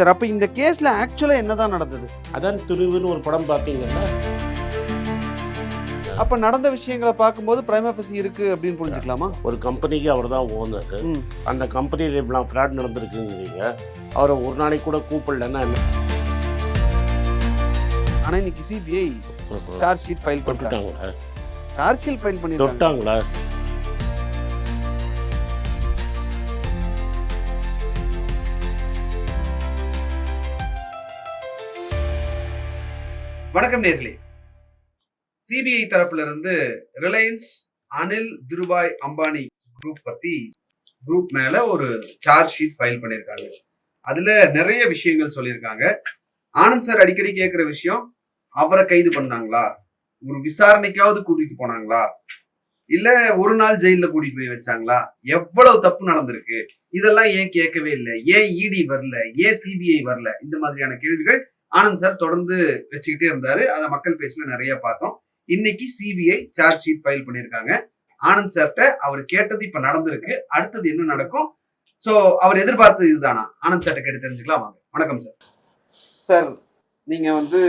Sir அப்ப இந்த கேஸ்ல ஆக்சுவலா என்னதான் நடந்தது? அதான் துருவுன்னு ஒரு படம் பார்த்தீங்கன்னா அப்ப நடந்த விஷயங்களை பார்க்கும்போது பிரைமபசி இருக்கு அப்படின்னு புரிஞ்சுக்கலாமா? ஒரு கம்பெனிக்கு அவர் தான் ஓனர். அந்த கம்பெனியில் இப்படிலாம் ஃப்ராட் நடந்திருக்குங்கிறீங்க. அவரை ஒரு நாளைக்கு கூட கூப்பிடலன்னா என்ன? ஆனா இன்னைக்கு சிபிஐ சார்ஜ் ஷீட் ஃபைல் பண்ணிட்டாங்க. சார்ஜ் ஷீட் ஃபைல் பண்ணிட்டாங்க. தொட்டாங்களா? வணக்கம் நேர்களே. சிபிஐ தரப்புல இருந்து ரிலையன்ஸ் அனில் திருபாய் அம்பானி குரூப் பத்தி குரூப் மேல ஒரு சார்ஜ் ஷீட் ஃபைல் பண்ணியிருக்காங்க அதுல நிறைய விஷயங்கள் சொல்லியிருக்காங்க ஆனந்த் சார் அடிக்கடி கேட்கிற விஷயம் அவரை கைது பண்ணாங்களா? ஒரு விசாரணைக்காவது கூட்டிட்டு போனாங்களா? இல்ல ஒரு நாள் ஜெயில கூட்டிட்டு போய் வச்சாங்களா? எவ்வளவு தப்பு நடந்திருக்கு? இதெல்லாம் ஏன் கேட்கவே இல்லை? ஏன் இடி வரல? ஏன் சிபிஐ வரல? இந்த மாதிரியான கேள்விகள் ஆனந்த் சார் தொடர்ந்து வச்சுக்கிட்டே இருந்தாரு. அதை மக்கள் பேச்சுல நிறைய பார்த்தோம். இன்னைக்கு சிபிஐ சார்ஜ் ஷீட் ஃபைல் பண்ணியிருக்காங்க. ஆனந்த் சார்ட்ட அவர் கேட்டது இப்ப நடந்திருக்கு. அடுத்தது என்ன நடக்கும்? ஸோ அவர் எதிர்பார்த்தது இதுதானா? ஆனந்த் சார்ட்ட கேட்டு தெரிஞ்சுக்கலாம் வாங்க. வணக்கம் சார். சார் நீங்க வந்து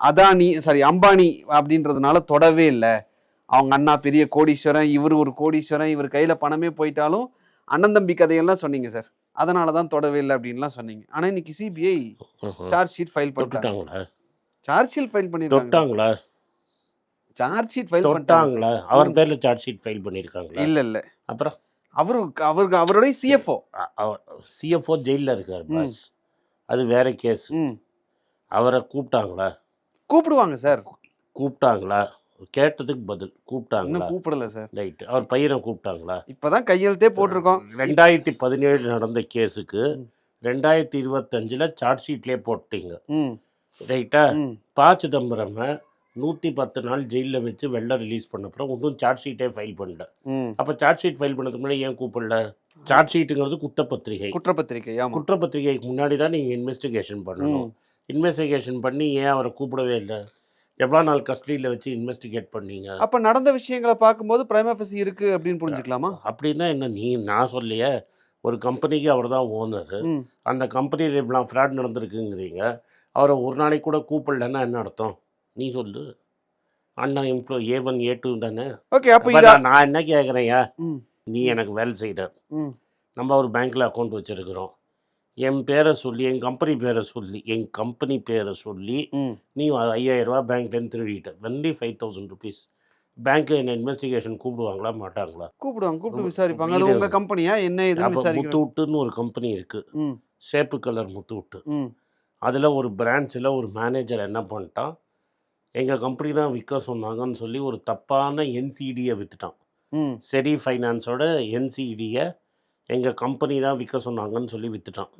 அதானி சாரி அம்பானி அப்படின்றதுனால தொடவே இல்லை. அவங்க அண்ணா பெரிய கோடீஸ்வரன் இவர் ஒரு கோடீஸ்வரன் இவர் கையில பணமே போயிட்டாலும் அண்ணன் தம்பி கதையெல்லாம் சொன்னீங்க சார். அதனால தான் தொடவே இல்லை அப்படின்லாம் சொன்னீங்க. ஆனா இன்னைக்கு சிபிஐ சார்ஜ் ஷீட் ஃபைல் பண்ணிட்டாங்க. தொட்டுட்டாங்களா? சார்ஜ் ஷீட் ஃபைல் பண்ணிருக்காங்க தொட்டாங்களா? சார்ஜ் ஷீட் ஃபைல் பண்ணிட்டாங்க. தொட்டாங்களா? அவர் பேர்ல சார்ஜ் ஷீட் ஃபைல் பண்ணியிருக்காங்களா? இல்ல இல்ல. அப்புறம்? அவரு அவருக்கு அவருடைய சிஎஃப்ஓ சிஎஃப்ஓ ஜெயிலில் இருக்கார். பாஸ் அது வேற கேஸ் ம். அவரை கூப்பிட்டாங்களா? கூப்பிடுவாங்க சார். கூப்பிட்டாங்களா? கேட்டதுக்கு பதில். கூப்பிட்டாங்களா? கூப்பிடல சார். ரைட் அவர் பையனை கூப்பிட்டாங்களா? இப்பதான் கையெழுத்தே போட்டிருக்கோம். ரெண்டாயிரத்தி பதினேழு நடந்த கேஸுக்கு. ரெண்டாயிரத்தி இருபத்தஞ்சில் சார்ஜ் ஷீட்லேயே போட்டீங்க. ரைட்டா ப சிதம்பரமை நூற்றி பத்து நாள் ஜெயிலில் வச்சு வெளில ரிலீஸ் பண்ண அப்புறம் இன்னும் சார்ஜ் ஷீட்டே ஃபைல் பண்ணல. அப்போ சார்ஜ் ஷீட் ஃபைல் பண்ணதுக்கு முன்னாடி ஏன் கூப்பிடல? சார்ஜ் ஷீட்டுங்கிறது குற்றப்பத்திரிகை. குற்றப்பத்திரிக்கை ஆமா. குற்றப்பத்திரிகைக்கு முன்னாடி தான் நீங்கள் இன்வெஸ்டிகேஷன் பண்ணணும். இன்வெஸ்டிகேஷன் பண்ணி ஏன் அவரை கூப்பிடவே இல்லை? எவ்வளோ நாள் கஸ்டடியில் வச்சு இன்வெஸ்டிகேட் பண்ணீங்க? அப்ப நடந்த விஷயங்களை பார்க்கும்போது பிரைமபசி இருக்கு அப்படின்னு புரிஞ்சுக்கலாமா? அப்படின்னா என்ன நீ நான் சொல்லியே ஒரு கம்பெனிக்கு அவர் தான் ஓனர் அந்த கம்பெனியில் இப்படிலாம் ஃப்ராட் நடந்திருக்குங்கிறீங்க. அவரை ஒரு நாளைக்கு கூட கூப்பிடலன்னா என்ன அர்த்தம்? நீ சொல்லு. அண்ணா எம்ப்ளோ ஏ ஒன் ஏ டூ தானே? ஓகே அப்ப நான் என்ன கேட்குறேன்யா ம். நீ எனக்கு வேலை செய்கிற நம்ம ஒரு பேங்க்கில் அக்கௌண்ட் வச்சுருக்குறோம். என் பேரை சொல்லி என் கம்பெனி பேரை சொல்லி என் கம்பெனி பேரை சொல்லி நீ ஐயாயிரரூபா பேங்க்லேருந்து திருடிட்ட. வென்லி ஃபைவ் தௌசண்ட் ருபீஸ் பேங்க்கு என்ன இன்வெஸ்டிகேஷன் கூப்பிடுவாங்களா மாட்டாங்களா? கூப்பிடுவாங்க கூப்பிட்டு விசாரிப்பாங்க. அது இது- உங்க கம்பெனியா என்ன விசாரிக்க முத்தூட்டுன்னு ஒரு கம்பெனி இருக்குது ம். சேப்பு கலர் முத்தூட்டு. ம். அதில் ஒரு பிரான்ச்சில் ஒரு மேனேஜர் என்ன பண்ணிட்டான்? எங்கள் கம்பெனி தான் விற்க சொன்னாங்கன்னு சொல்லி ஒரு தப்பான என்சிடியை விற்றுட்டான் செரி ஃபைனான்ஸோட என்சிடியை எங்கள் கம்பெனி தான் விற்க சொன்னாங்கன்னு சொல்லி விற்றுட்டான்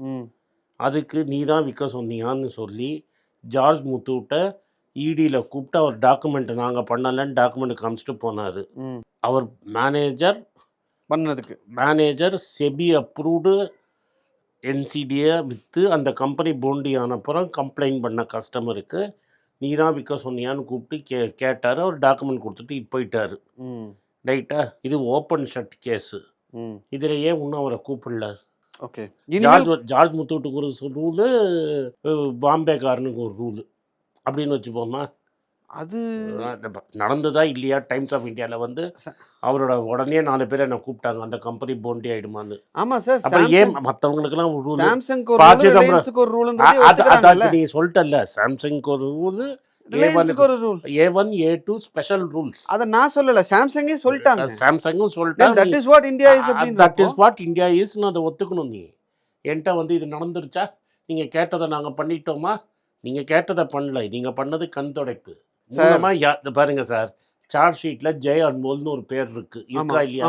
அதுக்கு நீ தான் விற்க சொன்னியான்னு சொல்லி ஜார்ஜ் முத்தூட்டை இடியில் கூப்பிட்டு அவர் டாக்குமெண்ட்டை நாங்கள் பண்ணலைன்னு டாக்குமெண்ட் காமிச்சிட்டு போனார். அவர் மேனேஜர் பண்ணதுக்கு. மேனேஜர் செபி அப்ரூவ்டு என்சிடியை விற்று அந்த கம்பெனி போண்டி ஆனப்புறம் கம்ப்ளைண்ட் பண்ண கஸ்டமருக்கு நீ தான் விற்க சொன்னியான்னு கூப்பிட்டு கே கேட்டார். அவர் டாக்குமெண்ட் கொடுத்துட்டு போயிட்டார். ரைட்டா? இது ஓப்பன் ஷட் கேஸு இதில் ஏன் இன்னும் அவரை கூப்பிடல? ஓகே. ஜார்ஜ் ஜார்ஜ் முத்தூட்டுக்கு ஒரு ரூலு பாம்பேக்காரனுக்கு ஒரு ரூலு. அப்படின்னு வச்சுப்போமா அது நடந்ததா இல்லையா டைம்ஸ் ஆஃப் இந்தியாவில் வந்து அவரோட உடனே நாலு பேர் என்ன கூப்பிட்டாங்க. அந்த கம்பெனி போண்டி ஆயிடுமான்னு. ஆமா சார் அப்புறம் ஏன் மற்றவங்களுக்குலாம் ரூல்? சாம்சங் ஒரு ரூல் அது நீ சொல்லிட்டல்ல. சாம்சங்க்கு ஒரு rule A one A two special rules அத நான் சொல்லல. சாம்சங்கே சொல்லிட்டாங்க. சாம்சங்கும் தட் சொல்லிட்டா is what India is that is what India இஸ்னு அதை ஒத்துக்கணும் நீ. என்கிட்ட வந்து இது நடந்துருச்சா? நீங்கள் கேட்டதை நாங்கள் பண்ணிட்டோமா? நீங்கள் கேட்டதை பண்ணல. நீங்கள் பண்ணது கண் துடைப்பு. மூலமாக பாருங்க சார். சார்ஜ் ஷீட்டில் ஜெய் அன்மோல்னு ஒரு பேர் இருக்கு. இருக்கா இல்லையா?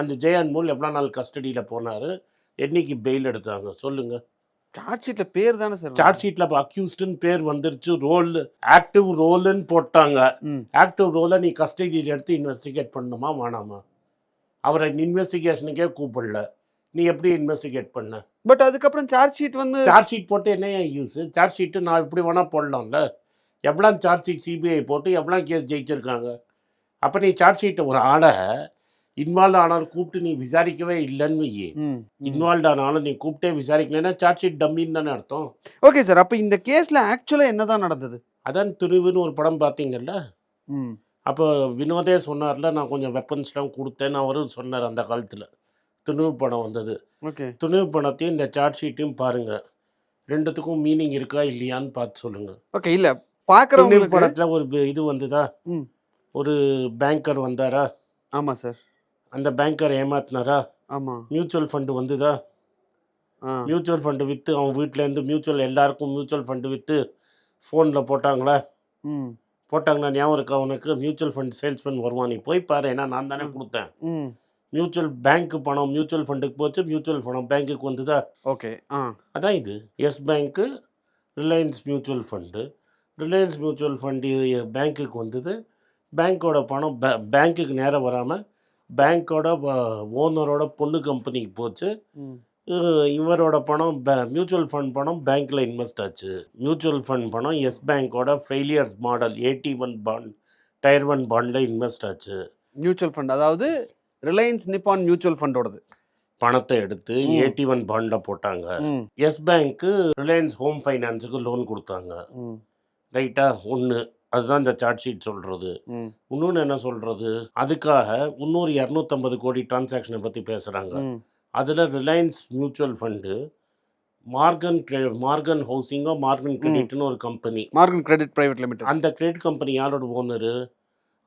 அந்த ஜெய் அன்மோல் எவ்வளோ நாள் கஸ்டடியில் போனார்? என்னைக்கு பெயில் எடுத்தாங்க? சொல்லுங்க. சார்ஜ் ஷீட்ல பேர் தானே சார் சார்ஜ் இப்போ அக்யூஸ்டுன்னு பேர் வந்துருச்சு. ரோல் ஆக்டிவ் ரோலுன்னு போட்டாங்க. ஆக்டிவ் ரோலை நீ கஸ்டடியில் எடுத்து இன்வெஸ்டிகேட் பண்ணணுமா வேணாமா? அவரை இன்வெஸ்டிகேஷனுக்கே கூப்பிடல. நீ எப்படி இன்வெஸ்டிகேட் பண்ண? பட் அதுக்கப்புறம் சார்ஜ் ஷீட் வந்து சார்ஜ் ஷீட் போட்டு என்ன யூஸ் சார்ஜ் ஷீட்டு நான் இப்படி வேணால் போடலாம்ல. எவ்வளோ சார்ஜ் ஷீட் சிபிஐ போட்டு எவ்வளோ கேஸ் ஜெயிச்சிருக்காங்க? அப்போ நீ சார்ஜ் ஷீட்டை ஒரு ஆளை இன்வால்வ் ஆனாலும் கூப்பிட்டு நீ விசாரிக்கவே இல்லைன்னு இன்வால்வ் ஆனாலும் நீ கூப்பிட்டே விசாரிக்கலைன்னா சார்ஜ் ஷீட் டம்மின்னு தானே அர்த்தம். ஓகே சார் அப்ப இந்த கேஸ்ல ஆக்சுவலா என்னதான் நடந்தது? அதான் திருவுன்னு ஒரு படம் பார்த்தீங்கல்ல? அப்போ வினோதே சொன்னார்ல நான் கொஞ்சம் வெப்பன்ஸ்லாம் கொடுத்தேன்னு அவரும் சொன்னார் அந்த காலத்தில். துணிவு படம் வந்தது. ஓகே துணிவு பணத்தையும் இந்த சார்ஜ் ஷீட்டையும் பாருங்கள் ரெண்டுத்துக்கும் மீனிங் இருக்கா இல்லையான்னு பார்த்து சொல்லுங்கள் ஓகே இல்ல. பாக்குறவங்களுக்கு படத்தில் ஒரு இது வந்ததா. ஒரு பேங்கர் வந்தாரா? ஆமா சார். அந்த பேங்கர் ஏமாத்தினாரா? ஆமா. மியூச்சுவல் ஃபண்டு வந்துதா? மியூச்சுவல் ஃபண்டு விற்று அவன் வீட்டிலேருந்து மியூச்சுவல் எல்லாருக்கும் மியூச்சுவல் ஃபண்டு விற்று ஃபோனில் போட்டாங்களா? ம். போட்டாங்கன்னா ஞாபகம் இருக்கா உனக்கு? மியூச்சுவல் ஃபண்ட் சேல்ஸ்மேன் வருவான் நீ போய் பாரு ஏன்னா நான் தானே கொடுத்தேன். மியூச்சுவல் பேங்க் பணம் மியூச்சுவல் ஃபண்டுக்கு போச்சு மியூச்சுவல் பணம் பேங்க்குக்கு வந்துதா? ஓகே ஆ. அதான் இது. எஸ் பேங்க்கு Reliance mutual fund Reliance mutual fund பேங்க்குக்கு வந்தது. பேங்க்கோட பணம் பே பேங்க்குக்கு நேரம் வராமல் பேங்க்கோட ஓனரோட பொண்ணு கம்பெனிக்கு போச்சு. இவரோட பணம் மியூச்சுவல் ஃபண்ட் பணம் பேங்க்கில் இன்வெஸ்ட் ஆச்சு. மியூச்சுவல் ஃபண்ட் பணம் S பேங்க்கோட failures model eighty one bond tier one பாண்டில் இன்வெஸ்ட் ஆச்சு. மியூச்சுவல் ஃபண்ட் அதாவது ரிலையன்ஸ் நிப்பான் மியூச்சுவல் ஃபண்டோடது. பணத்தை எடுத்து. எயிட்டி ஒன் பாண்டில் போட்டாங்க. எஸ் பேங்க்கு ரிலையன்ஸ் ஹோம் ஃபைனான்ஸுக்கு லோன் கொடுத்தாங்க. ரைட்டா ஒன்று அதுதான் இந்த சார்ட் ஷீட் சொல்கிறது இன்னொன்று என்ன சொல்கிறது அதுக்காக இன்னொரு இரநூத்தம்பது கோடி டிரான்சாக்ஷனை பற்றி பேசுகிறாங்க அதில் ரிலையன்ஸ் மியூச்சுவல் ஃபண்டு மார்கன் கிரெ- மார்கன் ஹவுசிங்கோ மார்கன் கிரெடிட்னு ஒரு company Morgan credit private limited அந்த கிரெடிட் கம்பெனி யாரோட ஓனரு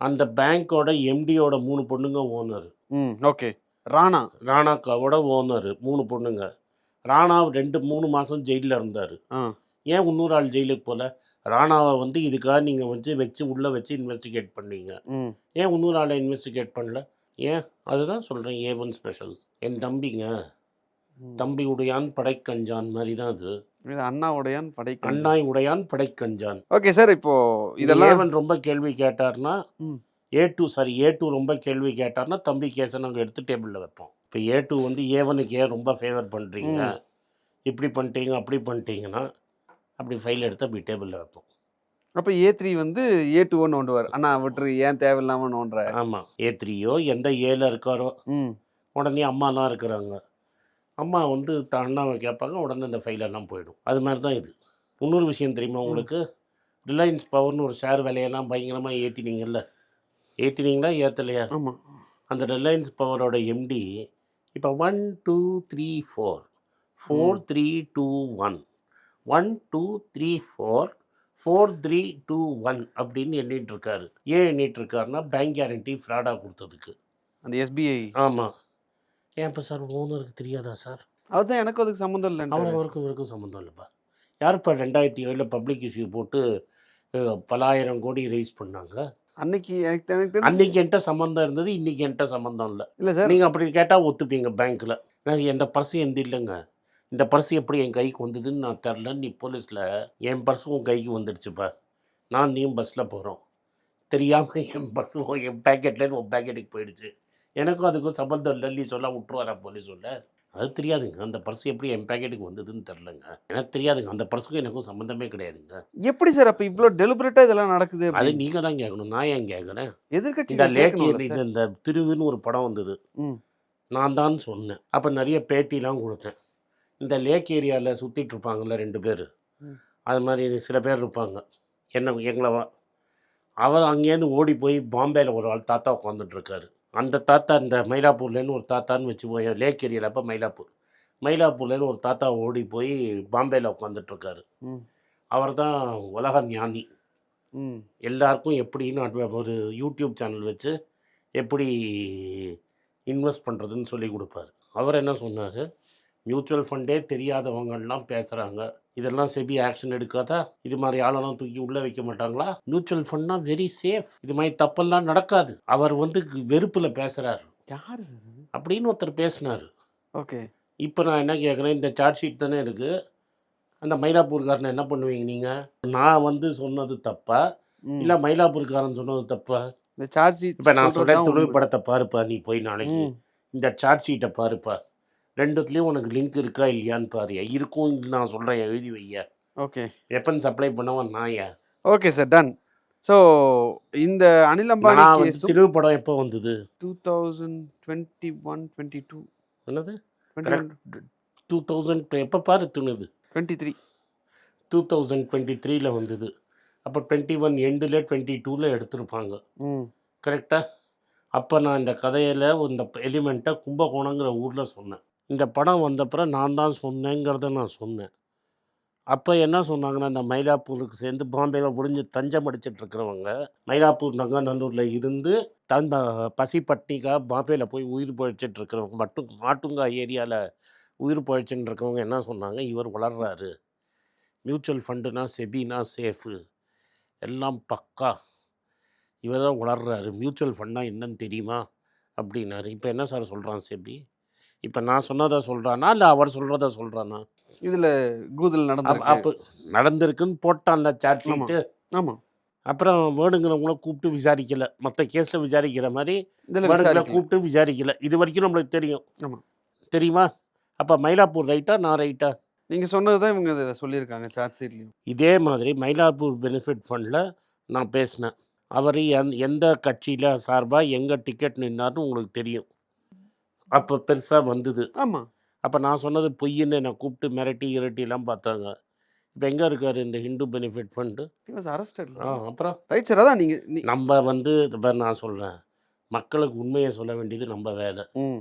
அந்த பேங்க்கோட எம்டியோட மூணு பொண்ணுங்க ஓனர் ஓகே ராணா. ராணாக்காவோட ஓனர் மூணு பொண்ணுங்க. ராணா ரெண்டு மூணு மாதம் ஜெயிலில் இருந்தார். ஏன் இன்னொரு ஆள் ஜெயிலுக்கு போல? ராணாவை வந்து இதுக்காக நீங்கள் வந்து வச்சு உள்ளே வச்சு இன்வெஸ்டிகேட் பண்ணீங்க. ஏன் இன்னொரு ஆளை இன்வெஸ்டிகேட் பண்ணல? ஏன்? அதுதான் சொல்கிறேன் ஏ ஒன் ஸ்பெஷல் என் தம்பிங்க. தம்பி உடையான் படைக்கஞ்சான் மாதிரி தான் அது. இது அண்ணாவுடையான் படைக்க அண்ணாய் உடையான் படைக்கஞ்சான். ஓகே சார் இப்போ இதெல்லாம் ஏவன் ரொம்ப கேள்வி கேட்டார்னா. A two sorry A two ரொம்ப கேள்வி கேட்டார்னா தம்பி கேஸை நாங்கள் எடுத்து டேபிளில் வைப்போம். இப்போ ஏ டூ வந்து ஏவனுக்கு ஏன் ரொம்ப ஃபேவர் பண்ணுறீங்க. இப்படி பண்ணிட்டீங்க அப்படி பண்ணிட்டீங்கன்னா அப்படி ஃபைல் எடுத்து அப்படி டேபிளில் வைப்போம். அப்போ ஏ த்ரீ வந்து ஏ டூ ஒன்று நோண்டுவார். அண்ணா விட்டுரு ஏன் தேவையில்லாம நோண்டுற ஆமாம் ஏ த்ரீயோ எந்த ஏல இருக்காரோ ம். உடனே அம்மாலாம் இருக்கிறாங்க. அம்மா வந்து த அண்ணாவை கேட்பாங்க உடனே இந்த ஃபைலெல்லாம் போயிடும். அது மாதிரி தான் இது. இன்னொரு விஷயம் தெரியுமா உங்களுக்கு? ரிலையன்ஸ் பவர்னு ஒரு ஷேர் விலையெல்லாம் பயங்கரமாக ஏற்றினீங்கல்ல ஏற்றினீங்களா ஏற்றலையா ஆமாம் அந்த ரிலையன்ஸ் பவரோட எம்டி இப்போ one two three four four three two one one two three four four three two one அப்படின்னு எண்ணிட்டு இருக்காரு ஏன் எண்ணிட்டு இருக்காருன்னா பேங்க் கேரண்டி ஃப்ராடாக கொடுத்ததுக்கு. அந்த எஸ்பிஐ ஆமாம் ஏன் இப்போ சார் ஓனருக்கு தெரியாதா சார் அதுதான் எனக்கு அதுக்கு சம்மந்தம் இல்லை அவருக்கும் இவருக்கும் சம்மந்தம் இல்லைப்பா. யார் இப்போ ரெண்டாயிரத்தி ஏழில் பப்ளிக் இஷ்யூ போட்டு பலாயிரம் கோடி ரைஸ் பண்ணாங்க? அன்னைக்கு எனக்கு எனக்கு அன்னைக்கு என்கிட்ட சம்மந்தம் இருந்தது இன்னைக்கு என்கிட்ட சம்மந்தம் இல்லை. இல்லை சார் நீங்கள் அப்படி கேட்டால் ஒத்துப்பீங்க பேங்க்கில் நான் எந்த பர்ஸ் எந்த இல்லைங்க. இந்த பர்ஸ் எப்படி என் கைக்கு வந்ததுன்னு நான் தெரில. நீ போலீஸில் என் பர்ஸும் உன் கைக்கு வந்துடுச்சுப்பா. நான் நீயும் பஸ்ஸில் போகிறோம் தெரியாமல் என் பர்ஸும் என் பேக்கெட்லேருந்து உன் பேக்கெட்டுக்கு போயிடுச்சு. எனக்கும் அதுக்கும் சம்மந்தம் இல்லை நீ சொல்ல விட்டுருவாரா போலீஸ் சொல்ல அது தெரியாதுங்க. அந்த பர்ஸ் எப்படி என் பேக்கெட்டுக்கு வந்ததுன்னு தெரிலங்க. எனக்கு தெரியாதுங்க. அந்த பர்ஸுக்கும் எனக்கும் சம்மந்தமே கிடையாதுங்க. எப்படி சார் அப்போ இவ்வளோ டெலிபரேட்டா இதெல்லாம் நடக்குது அது? நீங்கள் தான் கேட்கணும் நான் ஏன் கேட்குறேன் எதிர்க்கட்சி இந்த லேக் கேட்கணும்ல இது சார்? இந்த திருவுன்னு ஒரு படம் வந்தது. நான் தான் சொன்னேன். அப்போ நிறைய பேட்டிலாம் கொடுத்தேன். இந்த லேக் ஏரியாவில் சுற்றிட்டு இருப்பாங்கல்ல ரெண்டு பேர். அது மாதிரி சில பேர் இருப்பாங்க. என்ன எங்களை அவர் அங்கேருந்து ஓடி போய் பாம்பேயில் ஒரு ஆள் தாத்தா உட்காந்துட்டு இருக்காரு அந்த தாத்தா இந்த மயிலாப்பூர்லேருந்து ஒரு தாத்தான்னு வச்சு போய் லேக் ஏரியாவில் அப்போ மயிலாப்பூர். மயிலாப்பூர்லேருந்து ஒரு தாத்தா ஓடி போய் பாம்பேயில் ம். அவர் தான் உலக ஞானி. எல்லாருக்கும் எப்படின்னு ஒரு யூடியூப் சேனல் வச்சு எப்படி இன்வெஸ்ட் பண்ணுறதுன்னு சொல்லி கொடுப்பாரு. அவர் என்ன சொன்னார்? மியூச்சுவல் ஃபண்டே தெரியாதவங்கெல்லாம் பேசுகிறாங்க இதெல்லாம் செபி ஆக்ஷன் எடுக்காதா? இது மாதிரி ஆளெல்லாம் தூக்கி உள்ளே வைக்க மாட்டாங்களா? மியூச்சுவல் ஃபண்ட்னா வெரி சேஃப். இது மாதிரி தப்பெல்லாம் நடக்காது. அவர் வந்து வெறுப்பில் பேசுகிறாரு யாரு அப்படின்னு ஒருத்தர் பேசினார். ஓகே. இப்போ நான் என்ன கேட்குறேன் இந்த சார்ட் ஷீட் தானே இருக்குது அந்த மயிலாப்பூர்காரனை என்ன பண்ணுவீங்க நீங்கள் நான் வந்து சொன்னது தப்பா? இல்லை மயிலாப்பூர்காரன் சொன்னது தப்பா? இந்த சார்ஜ் இப்போ நான் சொல்கிறேன் துணிவு படத்தை பாருப்பா நீ போய் நாளைக்கு. இந்த சார்ட் ஷீட்டை பாருப்பா. ரெண்டுத்துலேயும் உனக்கு லிங்க் இருக்கா இல்லையான்னு பாரு இருக்கும் நான் சொல்கிறேன் எழுதி வைய ஓகே வெப்பன் சப்ளை பண்ணவன் நாயா ஓகே சார் டன் ஸோ இந்த அனில் அம்பானி திணிவு படம் எப்போ வந்தது? Two thousand twenty one twenty two என்னது டூ தௌசண்ட் எப்போ பாரு துணுது twenty three two thousand twenty த்ரீல வந்தது. அப்போ டுவெண்ட்டி ஒன் எண்டில் டுவெண்ட்டி டூவில் எடுத்திருப்பாங்க. ம். கரெக்டாக அப்போ நான் இந்த கதையில் இந்த எலிமெண்ட்டை கும்பகோணங்கிற ஊரில் சொன்னேன். இந்த படம் வந்தப்புறம் நான் தான் சொன்னேங்கிறத நான் சொன்னேன். அப்போ என்ன சொன்னாங்கன்னா இந்த மயிலாப்பூருக்கு சேர்ந்து பாம்பேயில் முடிஞ்சு தஞ்சம் அடிச்சிட்டு இருக்கிறவங்க மயிலாப்பூர் நங்கநல்லூரில் இருந்து தந்த பசிப்பட்டிக்காக பாம்பேயில் போய் உயிர் பழிச்சிட்டு இருக்கிறவங்க மட்டும் மாட்டுங்கா ஏரியாவில் உயிர் பழிச்சுட்டு இருக்கவங்க என்ன சொன்னாங்க இவர் வளர்றாரு. மியூச்சுவல் ஃபண்டுனா செபினா சேஃபு. எல்லாம் பக்கா. இவர் தான் வளர்றாரு. மியூச்சுவல் ஃபண்டாக என்னன்னு தெரியுமா? அப்படின்னாரு. இப்போ என்ன சார் சொல்கிறான் செபி? இப்போ நான் சொன்னதை சொல்கிறானா இல்லை அவர் சொல்கிறத சொல்கிறானா இதுல கூதல் நடந்திருக்கு. அப்போ நடந்திருக்குன்னு போட்டான்ல ஆமா. ஷீட்டு ஆமா. அப்புறம் வேணுங்கிறவங்கள கூப்பிட்டு விசாரிக்கல. மற்ற கேஸில் விசாரிக்கிற மாதிரி வேணுங்களை. கூப்பிட்டு விசாரிக்கல. இது வரைக்கும் நம்மளுக்கு தெரியும். ஆமா. தெரியுமா? அப்போ மயிலாப்பூர் ரைட்டா நான் ரைட்டா நீங்க சொன்னதுதான் இவங்க இதை சொல்லியிருக்காங்க சார்ட் ஷீட்லயும் இதே மாதிரி மயிலாப்பூர் பெனிஃபிட் ஃபண்டில் நான் பேசினேன். அவர் எந் எந்த கட்சியில் சார்பாக எங்கே டிக்கெட் நின்னார்னு உங்களுக்கு தெரியும். அப்போ பெருசாக வந்தது. ஆமா. அப்போ நான் சொன்னது பொய்ன்னு என்னை கூப்பிட்டு மிரட்டி இரட்டிலாம் பார்த்தாங்க. இப்போ எங்கே இருக்கார் இந்த ஹிந்து பெனிஃபிட் ஃபண்டு? அரஸ்டட் ஆ அப்புறம்? ரைட் சார் அதான் நீங்க நீ- நம்ம வந்து இது பாரு நான் சொல்கிறேன் மக்களுக்கு உண்மையை சொல்ல வேண்டியது நம்ம வேலை. ம்.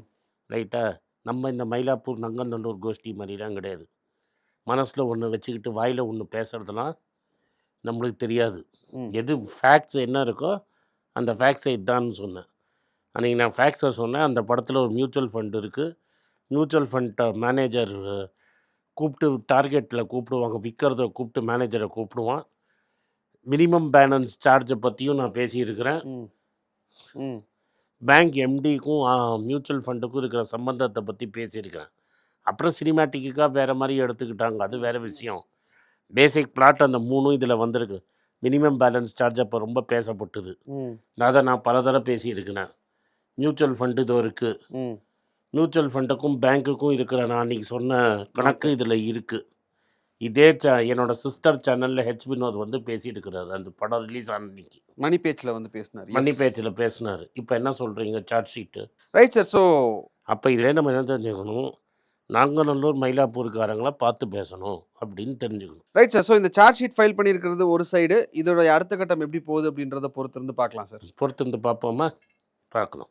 ரைட்டா? நம்ம இந்த மயிலாப்பூர் நங்கநல்லூர் கோஷ்டி மாதிரிலாம் கிடையாது. மனசில் ஒன்று வச்சுக்கிட்டு வாயில் ஒன்று பேசுகிறதுலாம் நம்மளுக்கு தெரியாது. எது ஃபேக்ட்ஸ் என்ன இருக்கோ அந்த ஃபேக்ட்ஸை இதான்னு சொன்னேன். அன்றைக்கி நான் ஃபேக்ட்ஸை சொன்னேன். அந்த படத்தில் ஒரு மியூச்சுவல் ஃபண்ட் இருக்குது மியூச்சுவல் ஃபண்ட் மேனேஜர் கூப்பிட்டு டார்கெட்டில் கூப்பிடுவாங்க. விற்கிறத கூப்பிட்டு மேனேஜரை கூப்பிடுவான். மினிமம் பேலன்ஸ் சார்ஜை பற்றியும் நான் பேசியிருக்கிறேன். பேங்க் எம்டிக்கும் மியூச்சுவல் ஃபண்டுக்கும் இருக்கிற சம்பந்தத்தை பற்றி பேசியிருக்கிறேன். அப்புறம் சினிமேட்டிக்காக வேறு மாதிரி எடுத்துக்கிட்டாங்க. அது வேறு விஷயம். பேசிக் பிளாட் அந்த மூணும் இதில் வந்திருக்கு. மினிமம் பேலன்ஸ் சார்ஜ் அப்போ ரொம்ப பேசப்பட்டது. அதை நான் பல தடவை பேசியிருக்கிறேன். மியூச்சுவல் ஃபண்டு இதோ இருக்குது ம். மியூச்சுவல் ஃபண்டுக்கும் பேங்க்குக்கும் இருக்கிற நான் அன்றைக்கி சொன்ன கணக்கு இதில் இருக்குது இதே சே என்னோட சிஸ்டர் சேனலில் ஹெச் வினோத் வந்து பேசியிருக்கிறாரு அந்த படம் ரிலீஸ் ஆன அன்னைக்கு. மணி பேச்சில் வந்து பேசினார். மணி பேச்சில் பேசினார். இப்போ என்ன சொல்கிறீங்க charge sheet right sir so அப்போ இதில் நம்ம என்ன தெரிஞ்சுக்கணும்? நாங்கநல்லூர் மயிலாப்பூர்காரங்கள பார்த்து பேசணும் அப்படின்னு தெரிஞ்சுக்கணும். ரைட் சார் ஸோ இந்த சார்ஜ் ஷீட் ஃபைல் பண்ணியிருக்கிறது ஒரு சைடு இதோட அடுத்த கட்டம் எப்படி போகுது அப்படின்றத பொறுத்து இருந்து பார்க்கலாம் சார் பொறுத்திருந்து பார்ப்போமா? பார்க்கலாம்